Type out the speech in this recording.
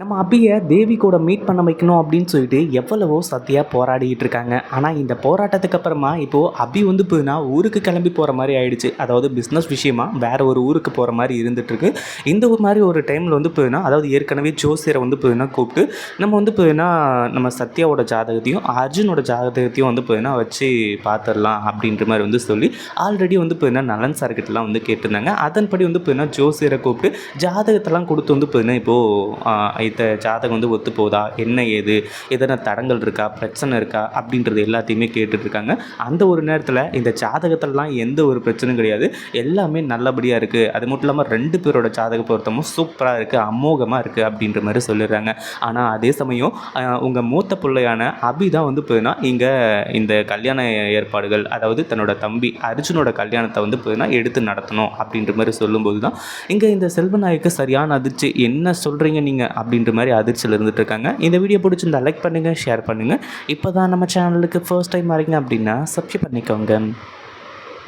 நம்ம அபியை தேவி கூட மீட் பண்ண வைக்கணும் அப்படின்னு சொல்லிட்டு எவ்வளவோ சத்தியாக போராடிட்டு இருக்காங்க. ஆனால் இந்த போராட்டத்துக்கு அப்புறமா இப்போது அபி வந்து போதுனா ஊருக்கு கிளம்பி போகிற மாதிரி ஆயிடுச்சு. அதாவது பிஸ்னஸ் விஷயமா வேற ஒரு ஊருக்கு போகிற மாதிரி இருந்துட்டு இந்த ஒரு மாதிரி ஒரு டைமில் வந்து போதுனா அதாவது ஏற்கனவே ஜோசியரை வந்து போதுனா கூப்பிட்டு நம்ம வந்து போதுனா நம்ம சத்யாவோட ஜாதகத்தையும் அர்ஜுனோட ஜாதகத்தையும் வந்து போதுனா வச்சு பார்த்துடலாம் அப்படின்ற மாதிரி வந்து சொல்லி ஆல்ரெடி வந்து போதுனா நலன் சார்கிட்டலாம் வந்து கேட்டிருந்தாங்க. அதன்படி வந்து போதுனா ஜோசியரை கூப்பிட்டு ஜாதகத்தெல்லாம் கொடுத்து வந்து போதுனா இப்போது இந்த ஜாதகம் வந்து ஒத்து போதா என்ன ஏது? எதனா தடங்கள் இருக்கா? பிரச்சனை இருக்கா? அப்படின்றது எல்லாத்தையுமே கேட்டுட்ருக்காங்க. அந்த ஒரு நேரத்தில் இந்த ஜாதகத்திலலாம் எந்த ஒரு பிரச்சனையும் கிடையாது. எல்லாமே நல்லபடியாக இருக்குது அது மட்டும் இல்லாமல் ரெண்டு பேரோட ஜாதக பொருத்தமும் சூப்பராக இருக்குது அமோகமாக இருக்குது அப்படின்ற மாதிரி சொல்லிடுறாங்க. ஆனால் அதே சமயம் உங்கள் மூத்த பிள்ளையான அபி தான் வந்து போயினா இங்கே இந்த கல்யாண ஏற்பாடுகள் அதாவது தன்னோட தம்பி அர்ஜுனோட கல்யாணத்தை வந்து போதுன்னா எடுத்து நடத்தணும் அப்படின்ற மாதிரி சொல்லும்போது தான் இங்கே இந்த செல்வநாயக்கு சரியான அதிர்ச்சி என்ன சொல்கிறீங்க நீங்கள் அப்படின்ற மாதிரி அதிர்ச்சியில் இருந்துட்டு இருக்காங்க இந்த வீடியோ பிடிச்சிருந்தா லைக் பண்ணுங்கள் ஷேர் பண்ணுங்கள் இப்போ தான் நம்ம சேனலுக்கு ஃபர்ஸ்ட் டைம் வரீங்க அப்படின்னா சப்ஸ்கிரைப் பண்ணிக்கோங்க.